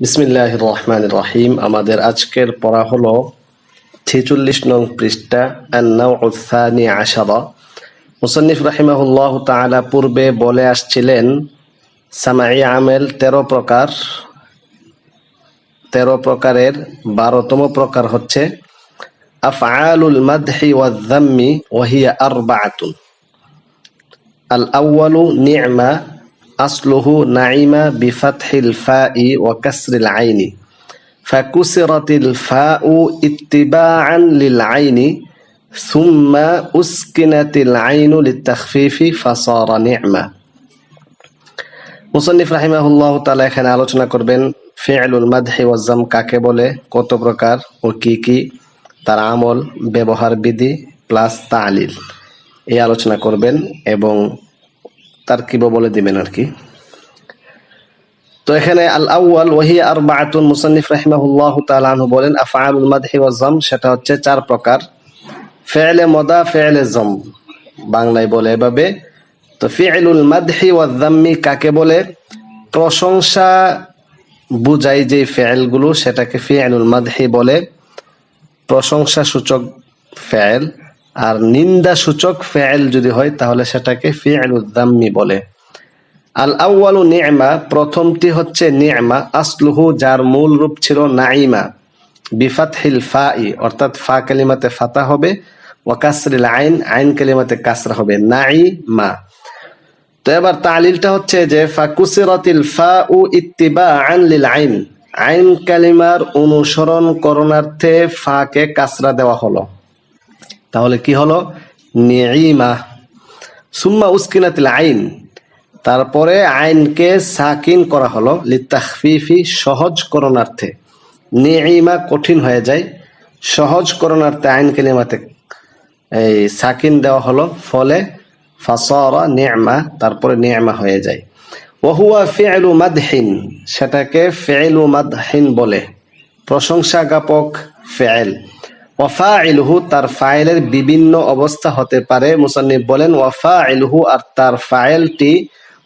বিসমিল্লাহ রহমান রহিম। আমাদের আজকের পড়া ছেচল্লিশ নং পৃষ্ঠা মুসন্নিফ রাহিমাহুল্লাহ পূর্বে বলে আসছিলেন সামাই আমেল তেরো প্রকার, তেরো প্রকারের বারোতম প্রকার হচ্ছে, আফআলুল মাদহি ওয়াজ্জাম্মি ওয়াহিয়া আরবাআতুন। আল আউয়ালু নি'মা আসলুহু নাইমা বিফাতহিল ফাই ওয়া কাসরিল আইনি فكسرت الفاء اتباعا للعين ثم أسكنت العين للتخفيف فصار نعمة মুসন্নিফ রাহিমাহুল্লাহ তাআলা এখানে আলোচনা করবেন ফি'লুল মাদহি ওয়াজ্জাম কাকে বলে কত প্রকার ও কি কি তার আমল ব্যবহার বিধি প্লাস তালিল এই আলোচনা করবেন এবং তার কিব বলে দিবেন আর কি। তো এখানে আল আউয়াল ওয়াহি আরবাআতুন, মুসান্নিফ রাহিমাহুল্লাহ তাআলা বলেন, আফআলুল মাদহি ওয়াজ্জাম সেটা হচ্ছে চার প্রকার। ফি'লে মদা, ফি'লে জম বাংলায় বলে এভাবে। তো ফি'লুল মাদহি ওয়াজ্জাম্মি কাকে বলে? প্রশংসা বুঝাই যে ফেলগুলো, সেটাকে ফি'লুল মাদহি বলে। প্রশংসা সূচক ফেল। আর নিন্দা সূচক ফেল যদি হয়, তাহলে সেটাকে ফি'লুল দাম্মি বলে। আল আউয়ালু নি'মা, প্রথমটি হচ্ছে নি'মা, আসলুহু যার মূল রূপ ছিল নাইমা বিফাতহিল ফাই, অর্থাৎ ফা কালিমাতে ফাতা হবে, ওয়া কাসরিল আইন আইন কালিমাতে কাসরা হবে নাই মা তো এবার তালিলটা হচ্ছে যে, ফাকুসিরাতিল ফাউ ইত্তিবাআন লিল আইন। আইন কালিমার অনুসরণ করণার্থে ফাকে কাসরা দেওয়া হলো। তাহলে কি হলো? নিইমা সুম্মা উসকিনাতিল আইন। তারপরে আইনকে সাকিন করা হলো লিতাখফিফি সহজ করণার্থে নিইমা কঠিন হয়ে যায়। সহজ করণার্থে আইন কালিমাতে এই, সাকিন দেওয়া হলো। ফলে ফাসরা নি'মা তারপরে নি'মা হয়ে যায়। ওহুয়া ফি'লু মাদহিন, সেটাকে ফি'লু মাদহিন বলে। প্রশংসা জ্ঞাপক ফেল ওয়ফা ইলহু তার ফাইলের বিভিন্ন অবস্থা হতে পারে। মুসান্নিফ বলেন ওয়ফা ইলহু আর তার ফাইলটি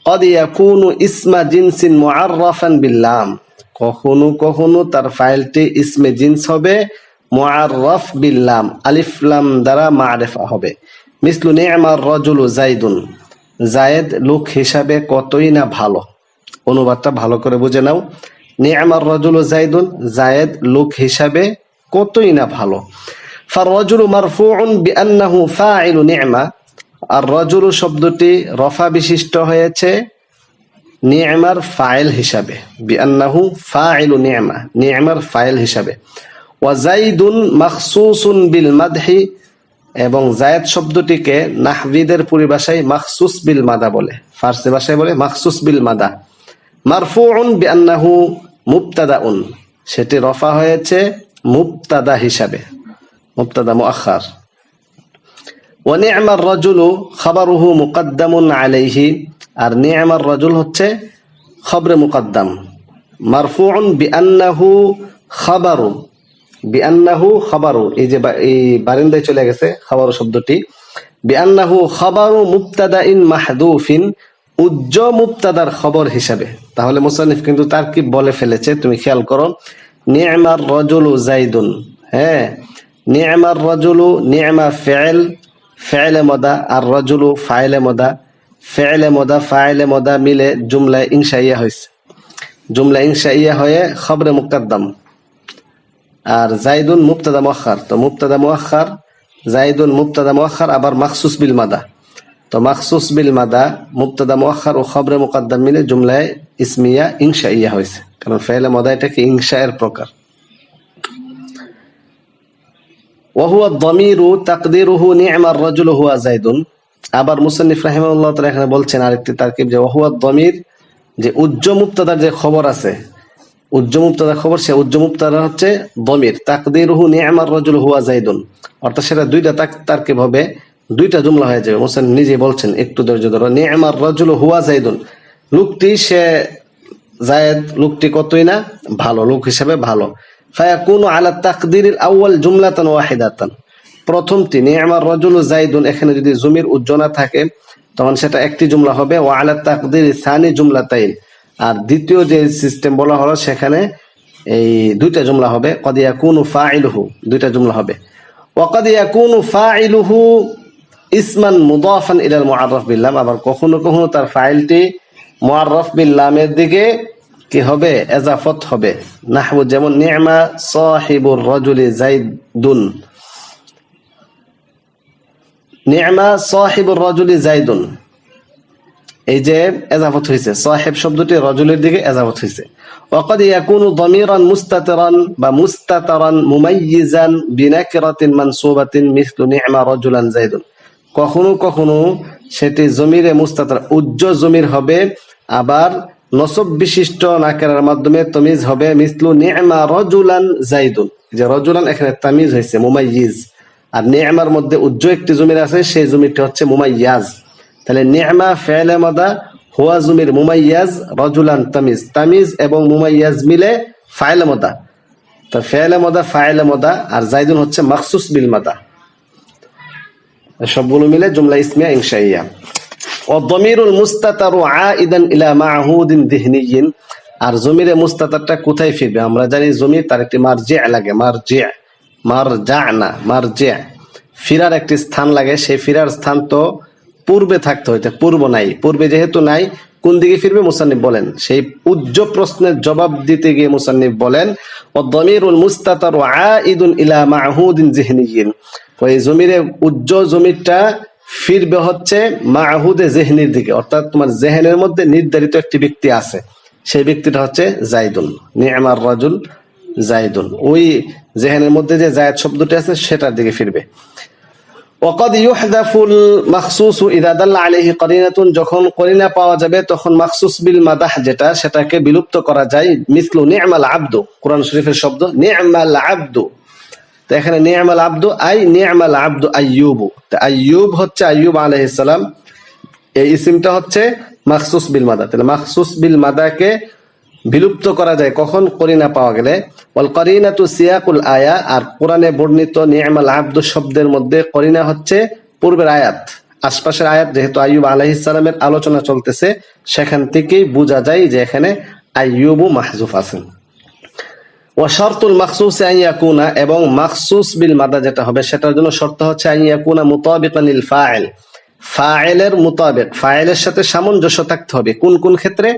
কদিয়াকুনু ইসমা জিনসিন মুআররাফান বিল্লাম। কখনো কখনো তার ফাইলটি ইসমে জিনস হবে, মুআররাফ বিল্লাম। আলিফলাম দ্বারা মারেফা হবে। মিসলু নি'মার রাজুলু জাইদুন জায়েদ লোক হিসাবে কতই না ভালো। অনুবাদটা ভালো করে বুঝে নাও। নি'মার রাজুলু জাইদুন জায়েদ লোক হিসাবে কতই না ভালো। ফাররাজুলু মারফুউন বিআন্নাহু ফাইলু নি'মা। আর রজুলু শব্দটি রফা বিশিষ্ট হয়েছে নি'মার ফাইল হিসাবে। বিআন্নাহু ফাইলু নি'মা, নি'মার ফাইল হিসাবে। ওয়া জাইদুন মাখসুসুন বিল মাদহি। এবং জায়েদ শব্দটিকে নাহবিদের পরিভাষায় মাখসুস বিল মাদা বলে। ফার্সি ভাষায় বলে মাখসুস বিল মাদা। মারফুউন বিআন্নাহু মুবতাদাউন। সেটি রফা হয়েছে মুবতাদা হিসাবে, মুবতাদা মুআখার। ওয়ানি'মার রাজুলু খাবারুহু মুকদ্দামুন আলাইহি, আর নি'মার রাজুল হচ্ছে খবরে মুকদ্দাম। মারফুউন বিআন্নাহু খাবারু বিআন্নাহু খাবারু, এই যে এই বারিন্দায় চলে গেছে খাবারু শব্দটি। বিআন্নাহু খাবারু মুবতাদাইন মাহদুফিন, উজ্জ মুবতাদার খবর হিসাবে। তাহলে মুসান্নিফ কিন্তু তার কি বলে ফেলেছে, তুমি খেয়াল করো। নি'মার রাজুলু জাইদুন হ্যাঁ নি'মার রাজুলু, নি'মা ফি'ল, ফেলে মদা, আর রজুলু ফাইলে মদা, ফেলে মদা, ফাইলে মদা মিলে জুমলায় ইনশাইয়া হয়েছে জুমলা ইনশাইয়া হয়ে খবরে মুকদ্দম। আর জাইদুন মুক্তাদা মুআখার তো মুক্তাদা মুআখার জাইদুন মুক্তাদা মুআখার আবার মাখসুস বিল মাদা। তো মাখসুস বিল মাদা মুক্তাদা মুআখার ও খবরে মুকদ্দম মিলে জুমলায় ইসমিয়া ইনশাইয়া হয়েছে কারণ ফেলে মদা এটাকে ইনশায়ের প্রকার وهو الضمير تقديره نعم الرجل هو زيد আবার মুসান্নিফ রাহিমাহুল্লাহ তাআলা এখানে বলছেন আরেকটি তারকিব যে ওহুয়া দমির যে উজ্জ মুক্তাদার যে খবর আছে উজ্জ মুক্তাদার খবর সে উজ্জ মুক্তাদা হচ্ছে দমির তাকদিরুহু নি'মার রাজুল হুয়া জাইদুন অর্থাৎ সেটা দুইটা তাক তারকিব হবে দুইটা জুমলা হয়ে যাবে। মুসান নিজে বলছেন, একটু ধৈর্য ধরো। নি'মার রাজুল হুয়া জাইদুন লোকটি, সে জায়েদ লোকটি কতই না? ভালো, লোক হিসেবে ভালো। ফায়াকুনু আলা তাকদিরিল আউয়াল জুমলাতান ওয়াহিদাতান। প্রথমটি নি'মার রাজুলু জাইদুন এখানে যদি জমির উজ্জনা থাকে, তখন সেটা একটি জুমলা হবে, ওয়া আলা তাকদিরি সানি জুমলাতাইন। আর দ্বিতীয় যে সিস্টেম বলা হলো, সেখানে এই দুইটা জুমলা হবে। কদ ইয়াকুনু ফাইলুহু দুইটা জুমলা হবে। ওয়াকাদ ইয়াকুনু ফাইলুহু ইসমান মুদাফান ইলাল মুআররাফ বিল্লাম আবার কখনো কখনো তার ফাইলটি মুআররাফ বিল্লামের দিকে কি হবে এজাফত হবে নাহবু যেমন নি'মা সাহিবুর রাজুলি জাইদুন নি'মা সাহিবুর রাজুলি জাইদুন এই যে এজাফত হয়েছে সাহেব শব্দটি রজুলের দিকে এজাফত হয়েছে وقد يكون ضميرا مستترا بمستترا مميزا بنكرة منصوبة مثل نعم رجلا زيد কখনো কখনো সেটি জমিরে মুস্তাতর উজ্জ জমির হবে, আবার নসব বিশিষ্ট নাকেরার মাধ্যমে তমিজ হবে, মিসলু নি'মা রজুলান জাইদুন যে রজুলান এখানে তামিজ হয়েছে মুমাইয়িজ। আর নি'মার মধ্যে উজ্জ একটি জমির আছে, সেই জমিটি হচ্ছে মুমাইয়াজ। তাহলে নি'মা ফেলে মাদা, হুয়া জমির মুমাইয়াজ, রজুলান তামিজ। তামিজ এবং মুমাইয়াজ মিলে ফাইলে মদা। তো ফেলে মদা ফাইলে মদা, আর জাইদুন হচ্ছে মাকসুস বিল মাদা। সবগুলো মিলে জুমলা ইসমিয়া ইনশাইয়া। ইলা মাহুদিন দিহনিয়িন আর জমিরে মুস্তাতারটা কোথায় ফিরবে? আমরা জানি জমি তার একটি লাগে না ফিরার একটি স্থান লাগে, সেই ফিরার স্থান তো পূর্বে থাকতে হইতে, পূর্ব নাই। পূর্বে যেহেতু নাই, কোন দিকে ফিরবে মুসান্নিফ বলেন? সেই উজ্জ প্রশ্নের জবাব দিতে গিয়ে মুসান্নিফ বলেন ও দমিরুল মুস্তাতার আইদুন ইলা মাহুদিন জিহনিয়িন ওই জমিরে উজ্জ্বল জমিটা ফিরবে হচ্ছে মাহুদে জেহনির দিকে। অর্থাৎ তোমার জেহেনের মধ্যে নির্ধারিত একটি ব্যক্তি আছে। সেই ব্যক্তিটা হচ্ছে জাইদুন। নিয়ামার রাজুল জাইদুল ওই জেহেনের মধ্যে যে জায়দ শব্দটি আছে, সেটার দিকে ফিরবে। ওকদ ইউহদাফুল মাখসুস ইদাদাল্লা আলহি করিনাতুন। যখন করিনা পাওয়া যাবে, তখন মাখসুস বিল মাদাহ যেটা, সেটাকে বিলুপ্ত করা যায়। মিসলু নিয়ামাল আব্দু। কোরআন শরীফের শব্দ নিয়ামাল আব্দু। তো এখানে নি'মাল আব্দু আই নি'মাল আব্দু আইয়ুবু। তো আইয়ুব হচ্ছে আইয়ুব আলাইহিস সালাম। এই ইসিমটা হচ্ছে মাখসুস বিল মাদা। তাহলে মাখসুস বিল মাদাকে বিলুপ্ত করা যায় কখন? করিনা পাওয়া গেলে। ওয়াল করিনাতু সিয়াকুল আয়া, আর কোরআনে বর্ণিত নি'মাল আব্দু শব্দের মধ্যে করিনা হচ্ছে পূর্বের আয়াত। আশপাশের আয়াত যেহেতু আইয়ুব আলাইহিস আলোচনা চলতেছে, সেখান থেকেই বোঝা যায় যে এখানে আইয়ুবু মাহজুফ আছেন। ওয়া শর্তুল মাখসুস আন ইয়াকুনা এবং মাখসুস বিল মাদা যেটা হবে, সেটার জন্য শর্ত হচ্ছে আন ইয়াকুনা মুতাবিকান লিল ফাইল। ফাইলের মুতাবিক, ফাইলের সাথে সামঞ্জস্য থাকতে হবে। কোন কোন ক্ষেত্রে?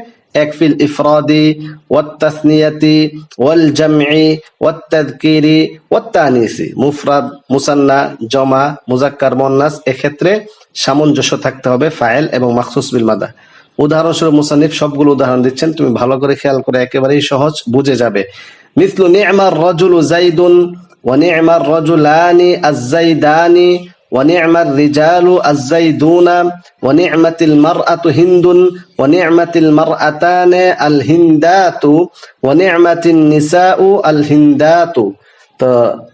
এক, ফিল ইফরাদি ওয়াত্তাসনিয়াতি ওয়াল জামঈ ওয়াত্তাযকিরি ওয়াত্তানিসি মুফরাদ, মুসান্না, জমা মুজাক্কার মুন্নাস এক্ষেত্রে সামঞ্জস্য থাকতে হবে ফাইল এবং মাখসুস বিল মাদা। উদাহরণস্বরূপ মুসানিফ সবগুলো উদাহরণ দিচ্ছেন, তুমি ভালো করে খেয়াল করে একেবারেই সহজ বুঝে যাবে। মিসলু নি'মার রাজুলু জাইদুন ওয়া নি'মার রাজুলানি আজ-জাইদানি ওয়া নি'মার রিজালু আজ-জাইদুনা ওয়া নি'মাতিল মারআতু হিন্দুন ওয়া নি'মাতিল মারআতানি আল-হিন্দাতু ওয়া নি'মাতিন নিসাউ আল-হিন্দাতু। তো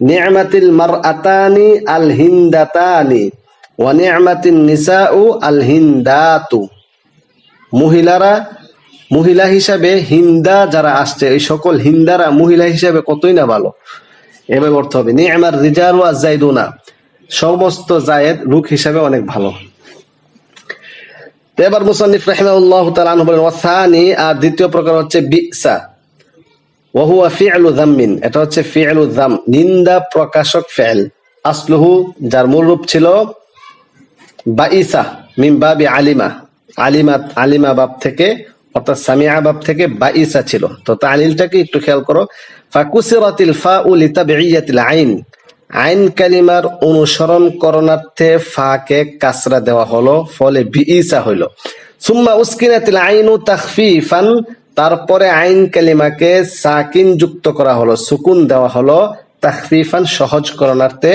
নি'মাতিল মারআতানি আল-হিন্দাতানি মহিলারা মহিলা হিসাবে হিন্দা যারা আসছে, এই সকল হিন্দারা মহিলা হিসাবে কতই না ভালো? এভাবে অর্থ হবে। নি'মার রিজালু আজ-জাইদুনা সমস্ত জায়েদ রুখ হিসাবে অনেক ভালো। এবার মুসান্নিফ রাহিমাহুল্লাহ তাআলা বলেন, ওয়াসানি, আর দ্বিতীয় প্রকার হচ্ছে বিসা। ওয়াহুয়া ফি'লু যাম্মিন। এটা হচ্ছে ফি'লু যাম, নিন্দা প্রকাশক ফি'ল। আসলুহু, যার মূল রূপ ছিল বাইসা মিন বাবি আলিমা। আলিমা আলিমা বাব থেকে অর্থাৎ সামিয়া বাব থেকে বাইসা ছিল। তো তালিলটাকে একটু খেয়াল করো। ফাকুসিরাতিল ফাউ লিতাবিয়াতিল আইন। আইন কালিমার অনুসরণ করণার্থে ফাকে কাসরা দেওয়া হলো, ফলে বিইসা হইল। সুম্মা আইনু তাখফিফান, তারপরে আইন কালিমাকে সাকিন যুক্ত করা হলো, সুকুন দেওয়া হলো, তাখফিফান সহজ করণার্থে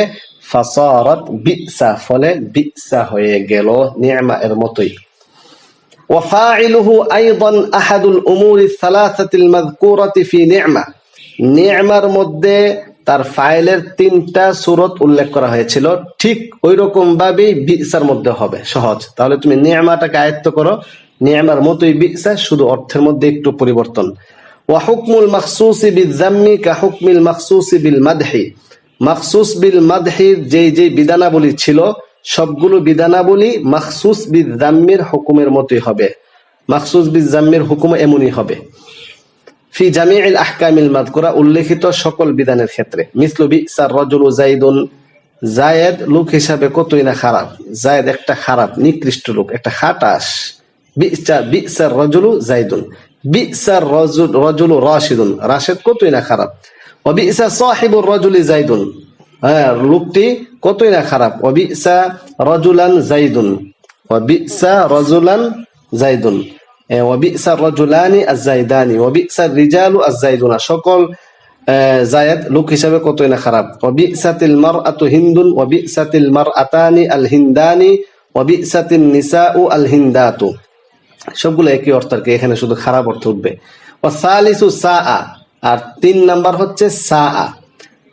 ফাসারাত বিসা ফলে বিসা হয়ে গেল, নিয়মা এর মতোই। وفاعله أيضا أحد الأمور الثلاثة المذكورة في نعمة নিয়মার মধ্যে তার ফাইলের তিনটা সুরত উল্লেখ করা হয়েছিল ঠিক ওই রকম ভাবেই বিসার মধ্যে হবে সহজ তাহলে তুমি নিয়মাটাকে আয়ত্ত করো নিয়মার মতোই বিসা শুধু অর্থের মধ্যে একটু পরিবর্তন ওয়াহুকমুল মাকসুসি বিল জাম্মি কা হুকমিল মাকসুসি বিল মাদহি মাকসুস বিল মাদহির যেই যেই বিধানাবলী ছিল সবগুলো বিধানাবলী মাকসুস বিল জাম্মির হুকুমের মতোই হবে। মাকসুস বিজাম্মের হুকুম এমনই হবে। ফি আহকামিল মাযকুরা, উল্লেখিত সকল বিধানের ক্ষেত্রে। মিসলু রাজুলু জাইদুন জায়েদ লোক হিসাবে কতই না খারাপ। জায়েদ একটা খারাপ, নিকৃষ্ট লোক, একটা খাটাস বিসা বিসার রাজুলু জাইদুন রাজুল, রাজুলু রাশিদুন। রাশেদ কতই না খারাপ। ও বিসা সাহিবুর রাজুলি জাইদুন হ্যাঁ লোকটি কতই না খারাপ? ও বিসা রাজুলান জাইদুন। ও বিসা রাজুলান জাইদুন। ওয়াবিসার রজুলানি আজাইদানি ওয়াবিসার রিজালু আজাইদুনা সকল জায়েদ লোক হিসাবে কতই না খারাপ? ওয়াবিসাতিল মারআতু হিন্দুন ওয়াবিসাতিল মারআতানি আল হিন্দানি ওয়াবিসাতিন নিসাউ আল হিন্দাতু সবগুলো একই অর্থ আর কি, এখানে শুধু খারাপ অর্থ উঠবে। ও সালিসু সা আর তিন নাম্বার হচ্ছে সা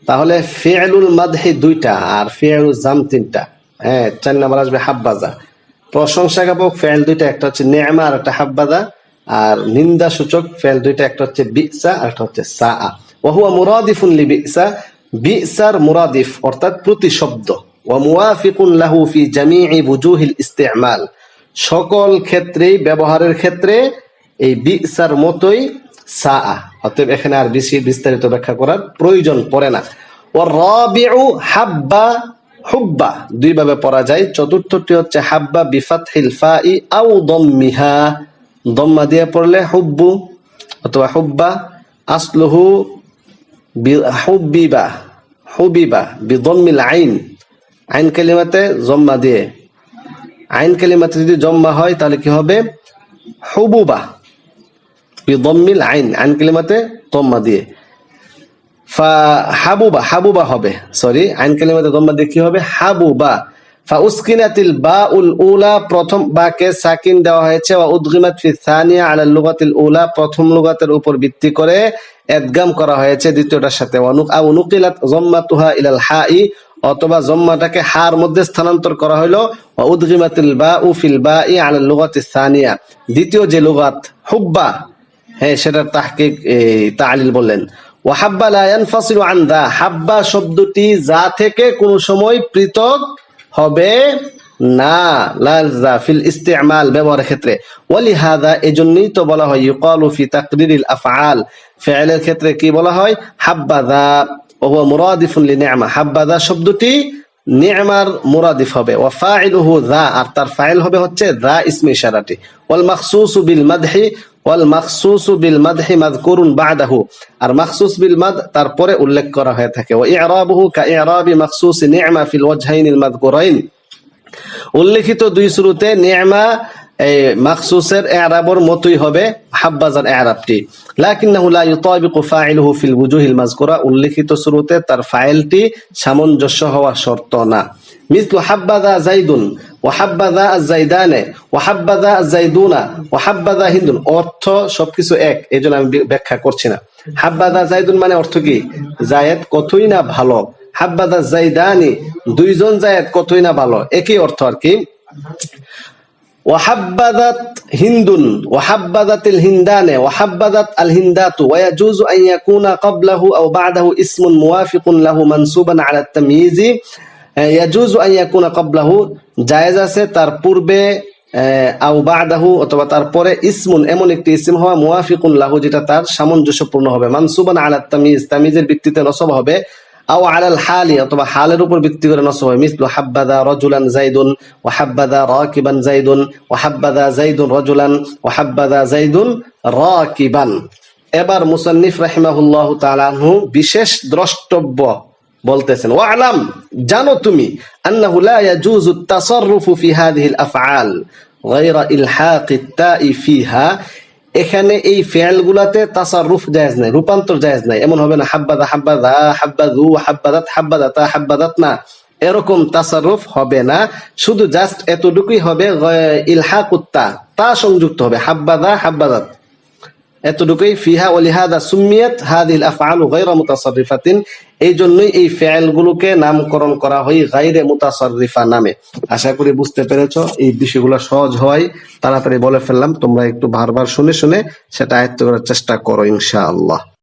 তাহলে ফিআলুল মাদহি দুইটা আর ফিআলুল জাম তিনটা। হ্যাঁ চার নাম্বার আসবে হাব্বাজা। প্রশংসা জ্ঞাপক ফেল দুইটা, একটা হচ্ছে নেমা আর একটা হাব্বাদা আর নিন্দা সূচক ফেল দুইটা, একটা হচ্ছে বিসা আর একটা হচ্ছে সা ওহুয়া মুরাদিফুন লি বিসা বিসার মুরাদিফ অর্থাৎ প্রতিশব্দ। ওয়া মুওয়াফিকুন লাহু ফি জামিই বুজুহিল ইস্তেমাল। সকল ক্ষেত্রেই, ব্যবহারের ক্ষেত্রে এই বিসার মতোই অতএব এখানে আর বেশি বিস্তারিত ব্যাখ্যা করার প্রয়োজন পড়ে না। ও রবিউ হাব্বা হুব্বা। দুই ভাবে পড়া যায়। চতুর্থটি হচ্ছে হাব্বা বিফাত হিলফা ই আউ দম্মিহা। দম্মা দিয়ে পড়লে হুব্বু অথবা হুব্বা আসলুহু বি- হুব্বিবা। হুবিবা বিদম্মিল আইন। আইন কালিমাতে জম্মা দিয়ে। আইন কালিমাতে যদি জম্মা হয় তাহলে কি হবে? হুবুবা। বিদম্মিল আইন আইন কালিমাতে দম্মা দিয়ে। ফা হাবুবা হাবুবা হবে সরি আইন কালিমাতে দম্মা দিয়ে কি হবে? হাবুবা। ফা উসকিনাতিল বা উল উলা প্রথম বাকে সাকিন দেওয়া হয়েছে, ওয়া উদগিমাত ফি সানিয়া আলা লুগাতিল উলা, প্রথম লুগাতের উপর ভিত্তি করে এদগাম করা হয়েছে দ্বিতীয়টার সাথে। অনুক আউ নুকিলাত জম্মাতুহা ইলাল হাই, অথবা জম্মাটাকে হার মধ্যে স্থানান্তর করা হলো উদগিমাতিল বা উফিল বা ই আলা লুগাতিস সানিয়া। দ্বিতীয় যে লুগাত, হুব্বা হ্যাঁ সেটার তাহকিক তালিল বললেন। ও হাব্বা লা ইয়ানফাসিলু আন দা হাব্বা শব্দটি যা থেকে কোন সময় পৃথক হবে না। লাজা ফিল ইস্তেমাল ব্যবহারের ক্ষেত্রে। ওয়ালি হাদা এজন্যই তো বলা হয়, ইউকালু ফি তাকরিরিল আফআল। ফি'লের ক্ষেত্রে কি বলা হয়? হাব্বাদা ও হুয়া মুরাদিফুন লিনি'মা হাব্বাদা শব্দটি নি'মার মুরাদিফ হবে। ওয়া ফাইলুহু যা, আর তার ফাইল হবে হচ্ছে যা ইসমে ইশারাটি। ওয়াল মাখসুসু বিল মাদহি তারপরে উল্লেখ করা হয়ে থাকে। উল্লেখিত দুই শুরুতে নি'মা, এই মাখসুসের এরাবর মতোই হবে হাব্বাজার এরাবটি। লাকিন্নাহু লা ইউতাবিকু ফাইলুহু ফিল বুজুহিল মাযকুরা। উল্লেখিত শুরুতে তার ফাইলটি সামঞ্জস্য হওয়া শর্ত না। মিসলু হাব্বাদা জাইদুন ওয়াহাব্বাদা আজাইদানে ওয়াহাব্বাদা আজাইদুনা ওয়াহাব্বাদা হিন্দুন। অর্থ সবকিছু এক এই জন্য আমি ব্যাখ্যা করছি না। হাব্বাদা জাইদুন মানে অর্থ কি? জায়েদ কতই না ভালো। হাব্বাদা জাইদানি, দুইজন জায়েদ কতই না ভালো। একই অর্থ আর কি? ওয়াহাব্বাদাত হিন্দুন, ওয়াহাব্বাদাতিল হিন্দানে, ওয়াহাব্বাদাত আল হিন্দাতু ওয়া ইয়াজুজু আন ইয়াকুনা লাহু মানসুবান আলা তাময়িজি ইয়াজুজু আন জায়েজ আছে, তার পূর্বে বাদাহু অথবা তারপরে ইসমুন, এমন একটি ইসম হওয়া মুয়াফিকুন লাহু, যেটা তার সামঞ্জস্যপূর্ণ হবে। মানসুবান আলা তামিজ, তামিজের ভিত্তিতে নসব হবে। আও আলাল হালি, অথবা হালের উপর ভিত্তি করে নসব হয় মিসলু হাব্বাদা রজুলান জাইদুন ও হাব্বাদা রাকিবান জাইদুন ও হাব্বাদা জাইদুন রজুলান ও হাব্বাদা জাইদুন রাকিবান। এবার মুসান্নিফ রাহিমাহুল্লাহ তাআলাহু বিশেষ দ্রষ্টব্য বলতেছেন ও আলাম জানো তুমি আন্নাহু লা ইয়াজুজু তাসাররুফু ফি তাই ফিহা এখানে এই ফেল গুলাতে তাসাররুফ জায়েজ নাই, রূপান্তর জায়েজ নাই। এমন হবে না, হাব্বাদা হাব্বাদা, হাব্বাদু, হাব্বাদাত, হাব্বাদাতা হাব্বাদাত না এরকম তাসাররুফ হবে না, শুধু জাস্ট এতটুকুই হবে ইলহাকুত্তা তা সংযুক্ত হবে, হাব্বাদা, হাব্বাদাত এতটুকুই, ফিহা ওলিহাদা সুমিয়াত হাদিল আফআলু গায়রা মুতাসাররিফাতিন এই জন্যই এই ফেল গুলোকে নামকরণ করা হয় গাইরে মুতাসরিফা নামে। আশা করি বুঝতে পেরেছ, এই বিষয়গুলো সহজ হয়, তাড়াতাড়ি বলে ফেললাম, তোমরা একটু বারবার শুনে শুনে সেটা আয়ত্ত করার চেষ্টা করো ইনশাআল্লাহ।